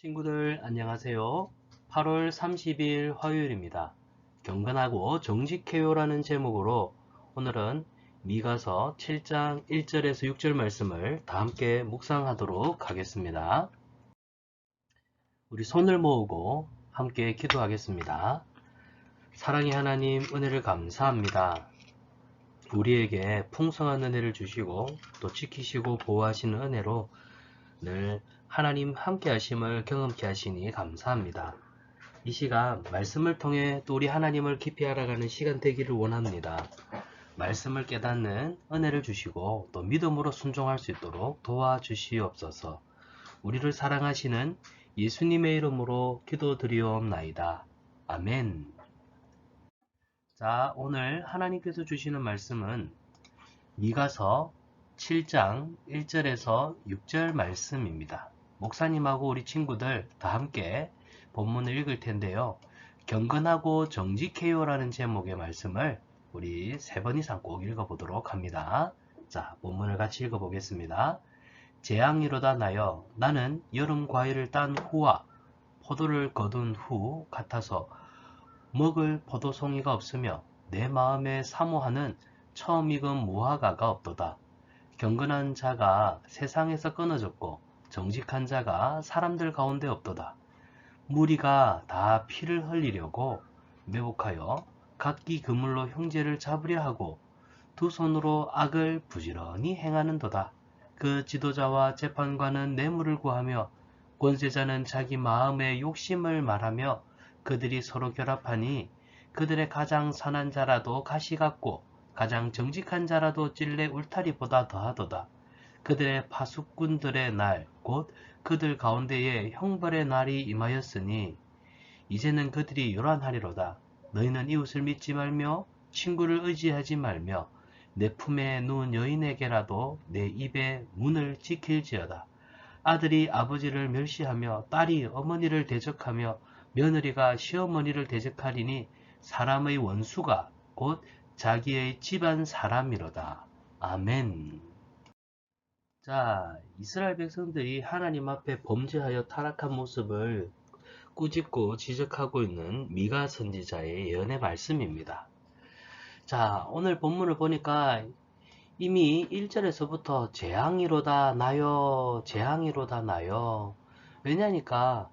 친구들 안녕하세요. 8월 30일 화요일입니다. 경건하고 정직해요라는 제목으로 오늘은 미가서 7장 1절에서 6절 말씀을 다 함께 묵상하도록 하겠습니다. 우리 손을 모으고 함께 기도하겠습니다. 사랑의 하나님 은혜를 감사합니다. 우리에게 풍성한 은혜를 주시고 또 지키시고 보호하시는 은혜로 늘 하나님 함께 하심을 경험케 하시니 감사합니다. 이 시간 말씀을 통해 또 우리 하나님을 깊이 알아가는 시간 되기를 원합니다. 말씀을 깨닫는 은혜를 주시고 또 믿음으로 순종할 수 있도록 도와주시옵소서. 우리를 사랑하시는 예수님의 이름으로 기도드리옵나이다. 아멘. 자, 오늘 하나님께서 주시는 말씀은 미가서 7장 1절에서 6절 말씀입니다. 목사님하고 우리 친구들 다 함께 본문을 읽을 텐데요. 경건하고 정직해요 라는 제목의 말씀을 우리 세 번 이상 꼭 읽어보도록 합니다. 자, 본문을 같이 읽어보겠습니다. 재앙이로다 나여 나는 여름 과일을 딴 후와 포도를 거둔 후 같아서 먹을 포도송이가 없으며 내 마음에 사모하는 처음 익은 무화과가 없도다. 경건한 자가 세상에서 끊어졌고 정직한 자가 사람들 가운데 없도다. 무리가 다 피를 흘리려고 매복하여 각기 그물로 형제를 잡으려 하고 두 손으로 악을 부지런히 행하는도다. 그 지도자와 재판관은 뇌물을 구하며 권세자는 자기 마음의 욕심을 말하며 그들이 서로 결합하니 그들의 가장 선한 자라도 가시 같고 가장 정직한 자라도 찔레 울타리보다 더하도다. 그들의 파수꾼들의 날, 곧 그들 가운데에 형벌의 날이 임하였으니 이제는 그들이 요란하리로다. 너희는 이웃을 믿지 말며 친구를 의지하지 말며 내 품에 누운 여인에게라도 내 입의 문을 지킬지어다. 아들이 아버지를 멸시하며 딸이 어머니를 대적하며 며느리가 시어머니를 대적하리니 사람의 원수가 곧 자기의 집안 사람이로다. 아멘. 자, 이스라엘 백성들이 하나님 앞에 범죄하여 타락한 모습을 꾸짖고 지적하고 있는 미가 선지자의 예언의 말씀입니다. 자, 오늘 본문을 보니까 이미 1절에서부터 재앙이로다 나요, 재앙이로다 나요. 왜냐니까,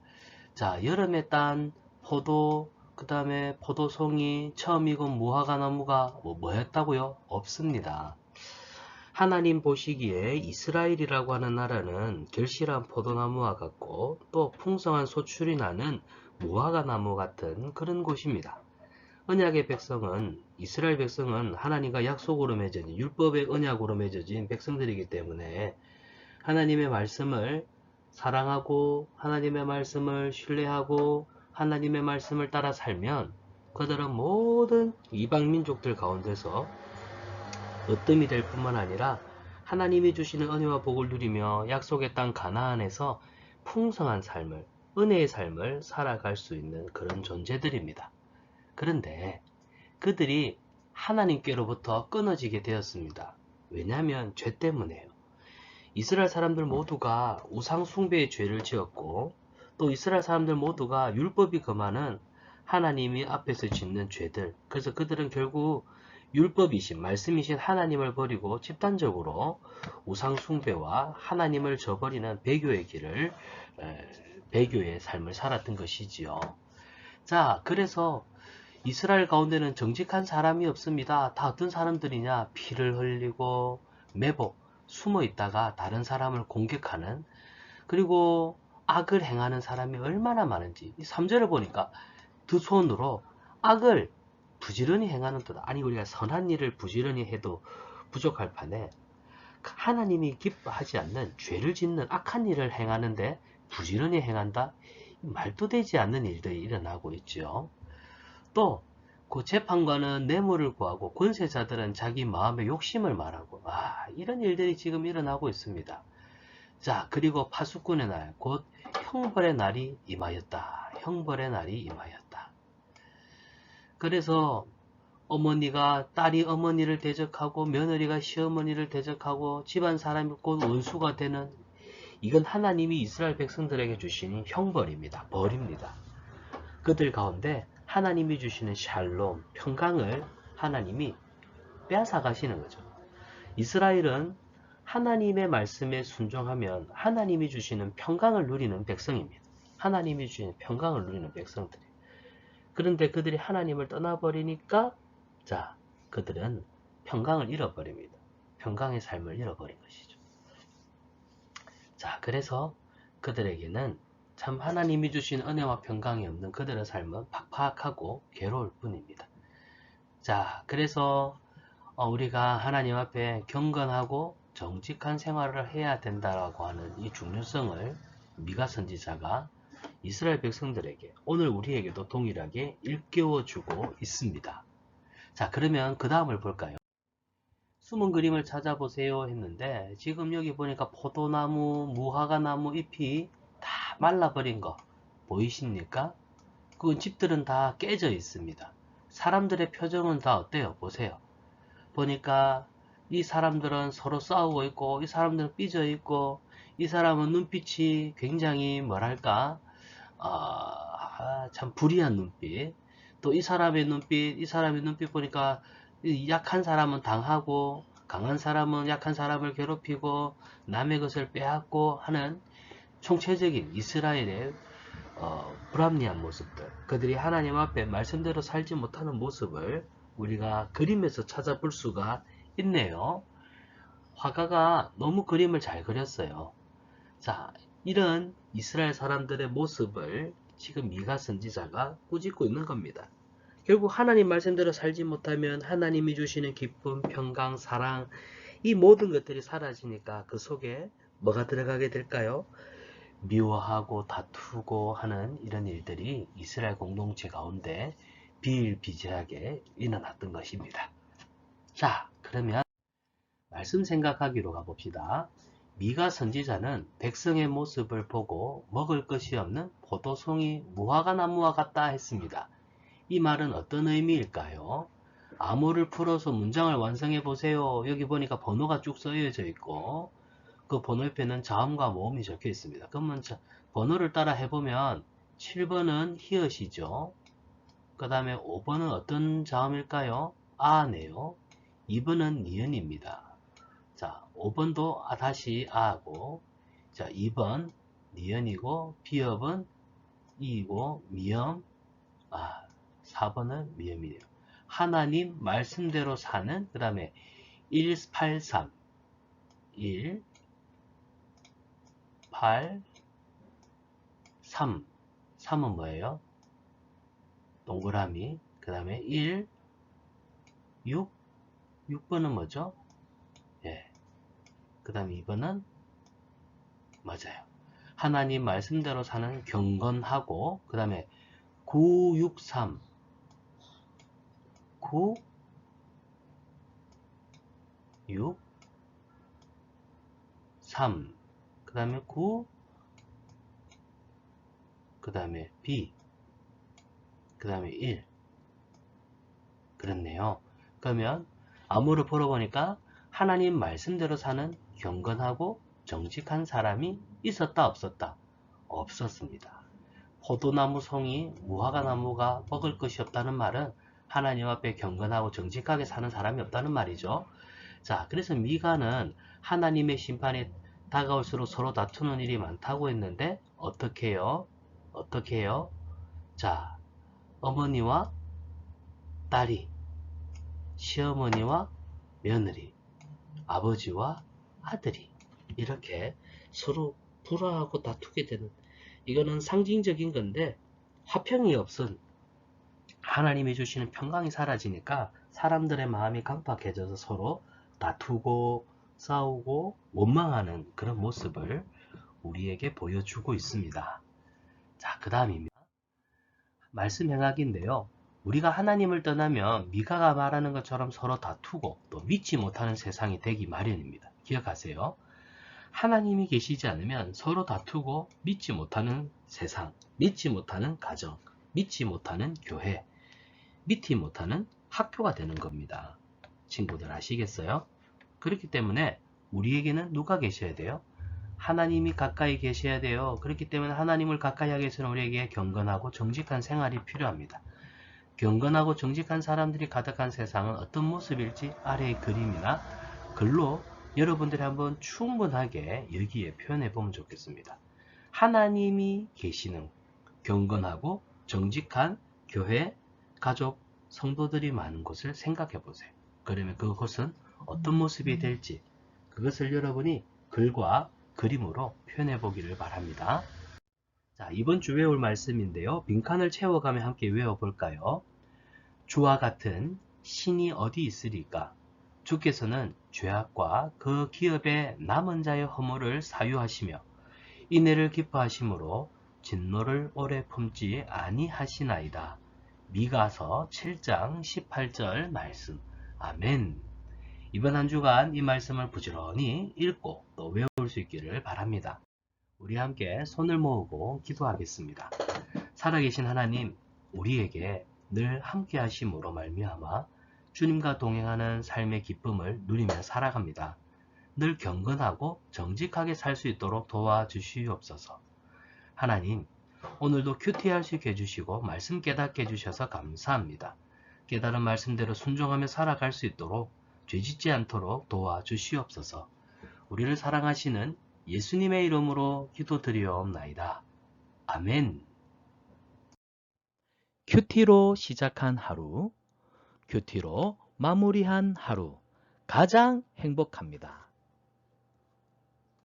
자, 여름에 딴 포도, 그 다음에 포도송이, 처음 익은 무화과 나무가 뭐, 뭐였다고요? 없습니다. 하나님 보시기에 이스라엘이라고 하는 나라는 결실한 포도나무와 같고 또 풍성한 소출이 나는 무화과 나무 같은 그런 곳입니다. 언약의 백성은 이스라엘 백성은 하나님과 약속으로 맺어진 율법의 언약으로 맺어진 백성들이기 때문에 하나님의 말씀을 사랑하고 하나님의 말씀을 신뢰하고 하나님의 말씀을 따라 살면 그들은 모든 이방 민족들 가운데서 으뜸이 될 뿐만 아니라 하나님이 주시는 은혜와 복을 누리며 약속의 땅 가나안에서 풍성한 삶을 은혜의 삶을 살아갈 수 있는 그런 존재들입니다. 그런데 그들이 하나님께로부터 끊어지게 되었습니다. 왜냐하면 죄 때문에요. 이스라엘 사람들 모두가 우상 숭배의 죄를 지었고 또 이스라엘 사람들 모두가 율법이 금하는 하나님이 앞에서 짓는 죄들 그래서 그들은 결국 율법이신 말씀이신 하나님을 버리고 집단적으로 우상숭배와 하나님을 저버리는 배교의 길을 배교의 삶을 살았던 것이지요. 자 그래서 이스라엘 가운데는 정직한 사람이 없습니다. 다 어떤 사람들이냐 피를 흘리고 매복 숨어 있다가 다른 사람을 공격하는 그리고 악을 행하는 사람이 얼마나 많은지 3절을 보니까 두 손으로 악을 부지런히 행하는 도다. 아니 우리가 선한 일을 부지런히 해도 부족할 판에 하나님이 기뻐하지 않는 죄를 짓는 악한 일을 행하는데 부지런히 행한다? 말도 되지 않는 일들이 일어나고 있죠. 또그 재판관은 뇌물을 구하고 권세자들은 자기 마음의 욕심을 말하고 아 이런 일들이 지금 일어나고 있습니다. 자 그리고 파수꾼의 날 곧 형벌의 날이 임하였다. 형벌의 날이 임하였다. 그래서 어머니가 딸이 어머니를 대적하고 며느리가 시어머니를 대적하고 집안 사람이 곧 원수가 되는 이건 하나님이 이스라엘 백성들에게 주시는 형벌입니다. 벌입니다. 그들 가운데 하나님이 주시는 샬롬, 평강을 하나님이 빼앗아 가시는 거죠. 이스라엘은 하나님의 말씀에 순종하면 하나님이 주시는 평강을 누리는 백성입니다. 하나님이 주시는 평강을 누리는 백성들이. 그런데 그들이 하나님을 떠나버리니까 자, 그들은 평강을 잃어버립니다. 평강의 삶을 잃어버린 것이죠. 자, 그래서 그들에게는 참 하나님이 주신 은혜와 평강이 없는 그들의 삶은 팍팍하고 괴로울 뿐입니다. 자, 그래서 어, 우리가 하나님 앞에 경건하고 정직한 생활을 해야 된다라고 하는 이 중요성을 미가 선지자가 이스라엘 백성들에게 오늘 우리에게도 동일하게 일깨워 주고 있습니다. 자, 그러면 그 다음을 볼까요? 숨은 그림을 찾아보세요 했는데 지금 여기 보니까 포도나무, 무화과나무 잎이 다 말라버린 거 보이십니까? 그 집들은 다 깨져 있습니다. 사람들의 표정은 다 어때요? 보세요. 보니까 이 사람들은 서로 싸우고 있고 이 사람들은 삐져 있고 이 사람은 눈빛이 굉장히 뭐랄까 아, 참 불이한 눈빛 또 이 사람의 눈빛 이 사람의 눈빛 보니까 이 약한 사람은 당하고 강한 사람은 약한 사람을 괴롭히고 남의 것을 빼앗고 하는 총체적인 이스라엘의 어, 불합리한 모습들 그들이 하나님 앞에 말씀대로 살지 못하는 모습을 우리가 그림에서 찾아볼 수가 있네요. 화가가 너무 그림을 잘 그렸어요. 자, 이런 이스라엘 사람들의 모습을 지금 미가 선지자가 꾸짖고 있는 겁니다. 결국 하나님 말씀대로 살지 못하면 하나님이 주시는 기쁨, 평강, 사랑 이 모든 것들이 사라지니까 그 속에 뭐가 들어가게 될까요? 미워하고 다투고 하는 이런 일들이 이스라엘 공동체 가운데 비일비재하게 일어났던 것입니다. 자, 그러면 말씀 생각하기로 가봅시다. 미가 선지자는 백성의 모습을 보고 먹을 것이 없는 포도송이 무화과 나무와 같다 했습니다. 이 말은 어떤 의미일까요? 암호를 풀어서 문장을 완성해 보세요. 여기 보니까 번호가 쭉 써여져 있고 그 번호 옆에는 자음과 모음이 적혀 있습니다. 그러면 자, 번호를 따라 해보면 7번은 히읗이죠. 그 다음에 5번은 어떤 자음일까요? 아네요. 2번은 니은입니다. 자, 5번도 아, 다시 아고, 자, 2번 니은이고, 비읍은 이고, 미음, 아, 4번은 미음이에요. 하나님 말씀대로 사는, 그 다음에 183, 1, 8, 3, 3은 뭐예요? 동그라미, 그 다음에 1, 6, 6번은 뭐죠? 예. 그 다음에 2번은 맞아요. 하나님 말씀대로 사는 경건하고 그 다음에 9, 6, 3 9, 6, 3 그 다음에 9, 그 다음에 B 그 다음에 1 그렇네요. 그러면 암호를 풀어보니까 하나님 말씀대로 사는 경건하고 정직한 사람이 있었다 없었다? 없었습니다. 포도나무 송이 무화과 나무가 먹을 것이 없다는 말은 하나님 앞에 경건하고 정직하게 사는 사람이 없다는 말이죠. 자, 그래서 미가는 하나님의 심판이 다가올수록 서로 다투는 일이 많다고 했는데 어떻게 해요? 어떻게 해요? 자, 어머니와 딸이 시어머니와 며느리, 아버지와 아들이 이렇게 서로 불화하고 다투게 되는 이거는 상징적인 건데 화평이 없은 하나님이 주시는 평강이 사라지니까 사람들의 마음이 강팍해져서 서로 다투고 싸우고 원망하는 그런 모습을 우리에게 보여주고 있습니다. 자, 그 다음입니다. 말씀 행하기인데요. 우리가 하나님을 떠나면 미가가 말하는 것처럼 서로 다투고 또 믿지 못하는 세상이 되기 마련입니다. 기억하세요. 하나님이 계시지 않으면 서로 다투고 믿지 못하는 세상, 믿지 못하는 가정, 믿지 못하는 교회, 믿지 못하는 학교가 되는 겁니다. 친구들 아시겠어요? 그렇기 때문에 우리에게는 누가 계셔야 돼요? 하나님이 가까이 계셔야 돼요. 그렇기 때문에 하나님을 가까이 하기 위해서는 우리에게 경건하고 정직한 생활이 필요합니다. 경건하고 정직한 사람들이 가득한 세상은 어떤 모습일지 아래의 그림이나 글로 여러분들이 한번 충분하게 여기에 표현해 보면 좋겠습니다. 하나님이 계시는 경건하고 정직한 교회, 가족, 성도들이 많은 곳을 생각해 보세요. 그러면 그곳은 어떤 모습이 될지 그것을 여러분이 글과 그림으로 표현해 보기를 바랍니다. 자, 이번 주 외울 말씀인데요. 빈칸을 채워가며 함께 외워볼까요? 주와 같은 신이 어디 있으리까? 주께서는 죄악과 그 기업의 남은 자의 허물을 사유하시며 인애를 기뻐하심으로 진노를 오래 품지 아니하시나이다. 미가서 7장 18절 말씀. 아멘. 이번 한 주간 이 말씀을 부지런히 읽고 또 외울 수 있기를 바랍니다. 우리 함께 손을 모으고 기도하겠습니다. 살아계신 하나님, 우리에게 늘 함께 하심으로 말미암아 주님과 동행하는 삶의 기쁨을 누리며 살아갑니다. 늘 경건하고 정직하게 살 수 있도록 도와주시옵소서. 하나님, 오늘도 큐티할 수 있게 해주시고 말씀 깨닫게 해주셔서 감사합니다. 깨달은 말씀대로 순종하며 살아갈 수 있도록 죄짓지 않도록 도와주시옵소서. 우리를 사랑하시는 예수님의 이름으로 기도드리옵나이다. 아멘. 큐티로 시작한 하루, 큐티로 마무리한 하루, 가장 행복합니다.